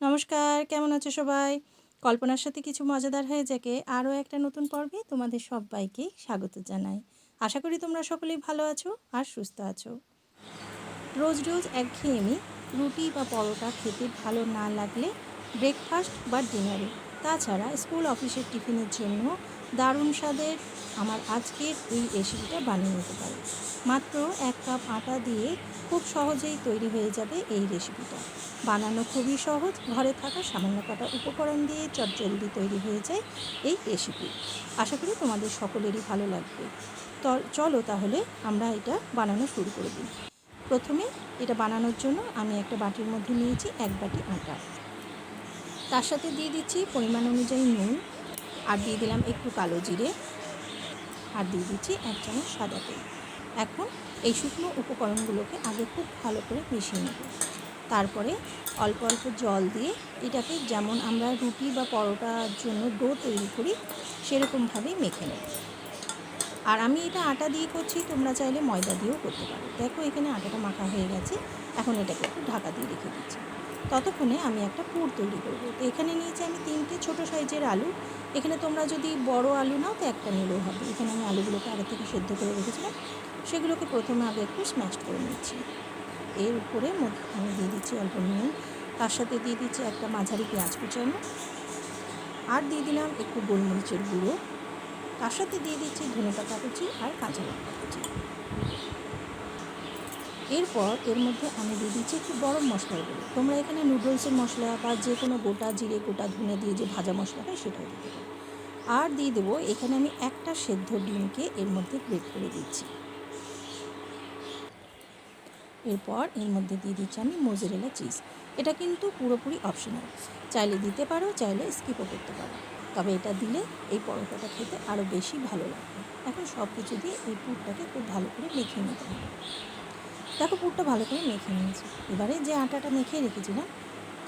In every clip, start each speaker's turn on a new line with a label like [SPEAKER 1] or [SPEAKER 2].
[SPEAKER 1] নমস্কার, কেমন আছো সবাই? কল্পনার সাথে কিছু মজাদার হয়ে যাকে আরও একটা নতুন পর্বে তোমাদের সবাইকে স্বাগত জানাই। আশা করি তোমরা সকলেই ভালো আছো আর সুস্থ আছো। রোজ রোজ একঘেয়েমি রুটি বা পরোটা খেতে ভালো না লাগলে ব্রেকফাস্ট বা ডিনারে তাছাড়া স্কুল অফিসের টিফিনের জন্য দারুণ স্বাদের আমার আজকের এই রেসিপিটা বানিয়ে নিতে পারি। মাত্র এক কাপ আটা দিয়ে খুব সহজেই তৈরি হয়ে যাবে এই রেসিপিটা। বানানো খুবই সহজ, ঘরে থাকা সামান্য কটা উপকরণ দিয়ে চটজলদি তৈরি হয়ে যায় এই রেসিপি। আশা করি তোমাদের সকলেরই ভালো লাগবে। চলো তাহলে আমরা এটা বানানো শুরু করে দিই। প্রথমে এটা বানানোর জন্য আমি একটা বাটির মধ্যে নিয়েছি এক বাটি আটা। তার সাথে দিয়ে দিচ্ছি পরিমাণ অনুযায়ী নুন আর দিয়ে দিলাম একটু কালো জিরে আর দিয়ে দিচ্ছি এক চামচ সাদা তেল। এখন এই শুকনো উপকরণগুলোকে আগে খুব ভালো করে মিশিয়ে নেব। তারপরে অল্প অল্প জল দিয়ে এটাকে যেমন আমরা রুটি বা পরোটার জন্য ডো তৈরি করি, সেরকমভাবেই মেখে নেব। আর আমি এটা আটা দিয়ে করছি, তোমরা চাইলে ময়দা দিয়েও করতে পারো। দেখো এখানে আটাটা মাখা হয়ে গেছে, এখন এটাকে একটু ঢাকা দিয়ে রেখে দিচ্ছি। ততক্ষণে আমি একটা পুর তৈরি করব। তো এখানে নিয়েছি আমি তিনটে ছোট সাইজের আলু। এখানে তোমরা যদি বড় আলু নাও তো একটা নিলেও হবে। এখানে আমি আলুগুলোকে আগে থেকে সেদ্ধ করে রেখেছিলাম। সেগুলোকে প্রথমে আগে একটু স্ম্যাশ করে নিচ্ছি। এর উপরে আমি দিয়ে দিচ্ছি অল্প নুন। তার সাথে দিয়ে দিচ্ছি একটা মাঝারি পেঁয়াজ কুচানো। আর দিয়ে দিলাম একটু গোলমরিচের গুঁড়ো। তার সাথে দিয়ে দিচ্ছি ধনে পাতা কুচি আর কাঁচা লঙ্কা কুচি। এরপর এর মধ্যে আমি দিয়ে দিচ্ছি একটু গরম মশলার গুঁড়ো। তোমরা এখানে নুডলসের মশলা বা যে কোনো গোটা জিরে, গোটা ধনে দিয়ে যে ভাজা মশলা হয় সেটাও দিতে পারো। আর দিয়ে দেবো এখানে আমি একটা সেদ্ধ ডিমকে এর মধ্যে গ্রেট করে দিচ্ছি। এরপর এর মধ্যে দিয়ে দিচ্ছি আমি মোজেরেলা চিজ। এটা কিন্তু পুরোপুরি অপশনাল। চাইলে দিতে পারো, চাইলে স্কিপও করতে পারো। তবে এটা দিলে এই পরোটাটা খেতে আরও বেশি ভালো লাগবে। এখন সব কিছু দিয়ে এই পুরটাকে খুব ভালো করে মেখে নিতে হবে। দেখো পুরটা ভালো করে মেখে নিয়েছি। এবারে যে আটাটা মেখে রেখেছিলাম,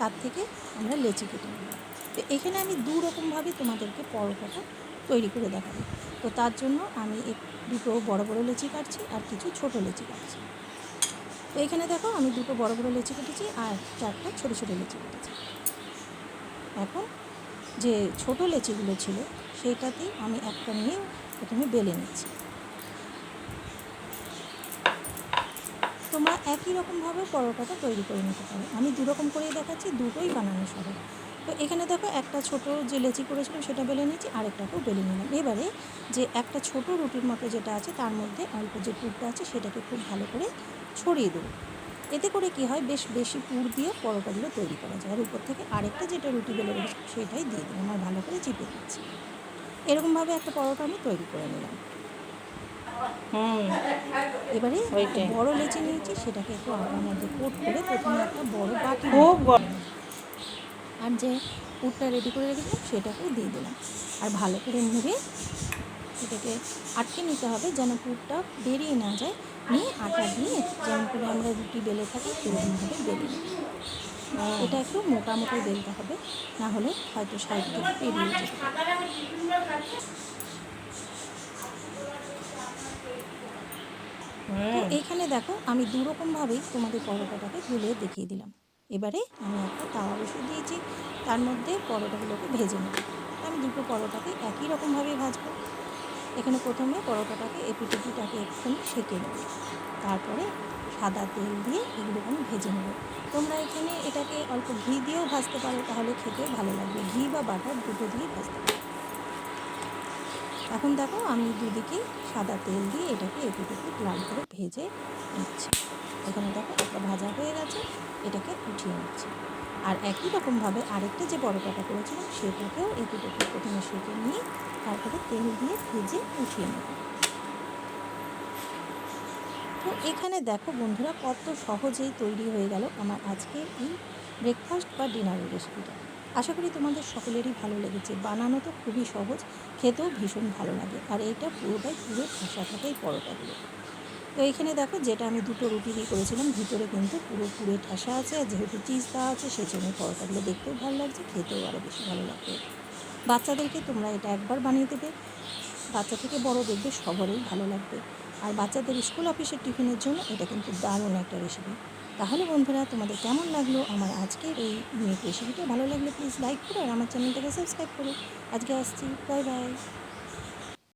[SPEAKER 1] তার থেকে আমরা লেচি কেটে নেব। তো এখানে আমি দু রকমভাবে তোমাদেরকে পরোটাটা তৈরি করে দেখাবো। তো তার জন্য আমি এক, দুটো বড় বড় লেচি কাটছি আর কিছু ছোট লেচি কাটছি। তো এখানে দেখো আমি দুটো বড় বড় লেচি কেটেছি আর চারটা ছোটো ছোটো লেচি কেটেছি। এখন যে ছোট লেচিগুলো ছিল সেইটাতেই আমি একটা নিয়ে প্রথমে বেলে নিচ্ছি। তোমরা একই রকমভাবে পরোটাটা তৈরি করে নিতে পারো। আমি দুরকম করেই দেখাচ্ছি, দুটোই বানানো সহজ। তো এখানে দেখো একটা ছোট যে লেচি করেছিলাম সেটা বেলে নিয়েছি, আরেকটাকেও বেলে নিলাম। এবারে যে একটা ছোট রুটির মতো যেটা আছে, তার মধ্যে অল্প যে পুরটা আছে, সেটাকে খুব ভালো করে ছড়িয়ে দেবো। এতে করে কি হয়, বেশ বেশি পুর দিয়ে পরোটাগুলো তৈরি করা যায়। আর উপর থেকে আরেকটা যেটা রুটি বেলে রেখেছি সেটাই দিয়ে দিলাম, আর ভালো করে চিপে দিচ্ছি। এরকমভাবে একটা পরোটা আমি তৈরি করে নিলাম।
[SPEAKER 2] হুম।
[SPEAKER 1] এবারে। বড় লেচি নিয়েছি সেটাকে একটু আটার মধ্যে কোট করে প্রথমে একটা বড় বাটি
[SPEAKER 2] খুব
[SPEAKER 1] আর যে পুরটা রেডি করে রেখেছিলাম সেটাকেও দিয়ে দিলাম। আর ভালো করে নেড়ে এটাকে আটকে নিতে হবে যেন পুরটা বেরিয়ে না যায়। নিয়ে আটা দিয়ে যেমন করে আমরা রুটি বেলে থাকি সেরকমভাবে নিই। এটা একটু মোটামুটি বেলতে হবে না হলে হয়তো সাইড থেকে বেরিয়ে যেতে তো
[SPEAKER 2] হুম
[SPEAKER 1] এইখানে দেখো আমি দু রকমভাবেই তোমাদের পরোটাটাকে গুলে দেখিয়ে দিলাম। এবারে আমি একটা তাওয়া বসিয়ে দিয়েছি তার মধ্যে পরোটাগুলোকে ভেজে নেব। আমি দুটো পরোটাকে একই রকমভাবে ভাজবো। এখানে প্রথমে পরোটাটাকে এপিটেপিটাকে একটুখানি সেঁকে নেব। তারপরে সাদা তেল দিয়ে এগুলোকে আমি ভেজে নেব। তোমরা এখানে এটাকে অল্প ঘি দিয়েও ভাজতে পারো তাহলে খেতে ভালো লাগবে। ঘি বা বাটার দুটো দিয়েই ভাজতে পারো। এখন দেখো আমি দুদিকেই সাদা তেল দিয়ে এটাকে একটু লাল করে ভেজে নিচ্ছি। এখানে দেখো একটা ভাজা হয়ে গেছে, এটাকে উঠিয়ে নিচ্ছি। আর একই রকমভাবে আরেকটা যে পরোটাটা করেছিলাম সেটাকেও একটু একটু প্রথমে সেঁকে নিয়ে তারপরে তেল দিয়ে ভেজে উঠিয়ে নেব। তো এখানে দেখো বন্ধুরা কত সহজেই তৈরি হয়ে গেল আমার আজকের এই ব্রেকফাস্ট বা ডিনারের রেসিপিটা আশা করি তোমাদের সকলেরই ভালো লেগেছে। বানানো তো খুবই সহজ, খেতেও ভীষণ ভালো লাগে। আর এইটা পুরোটাই পুরো ঠাসা থাকে এই পরোটাগুলো তো এখানে দেখো, যেটা আমি দুটো রুটি দিয়ে করেছিলাম, ভিতরে কিন্তু পুরো পুরে ঠাসা আছে, আর যেহেতু চিজ দেওয়া আছে সেই জন্য পরোটাগুলো দেখতেও ভালো লাগছে, খেতেও আরও বেশি ভালো লাগবে। বাচ্চাদেরকে তোমরা এটা একবার বানিয়ে দেবে। বাচ্চা থেকে বড় দেখবে সবারই ভালো লাগবে। আর বাচ্চাদের স্কুল অফিসের টিফিনের জন্য এটা কিন্তু দারুণ একটা রেসিপি তাহলে বন্ধুরা, তোমাদের কেমন লাগল আমার আজকের এই রেসিপিটা ভালো লাগলে প্লিজ লাইক করো আর আমার চ্যানেলটাকে সাবস্ক্রাইব করো। আজকে আসছি। Bye bye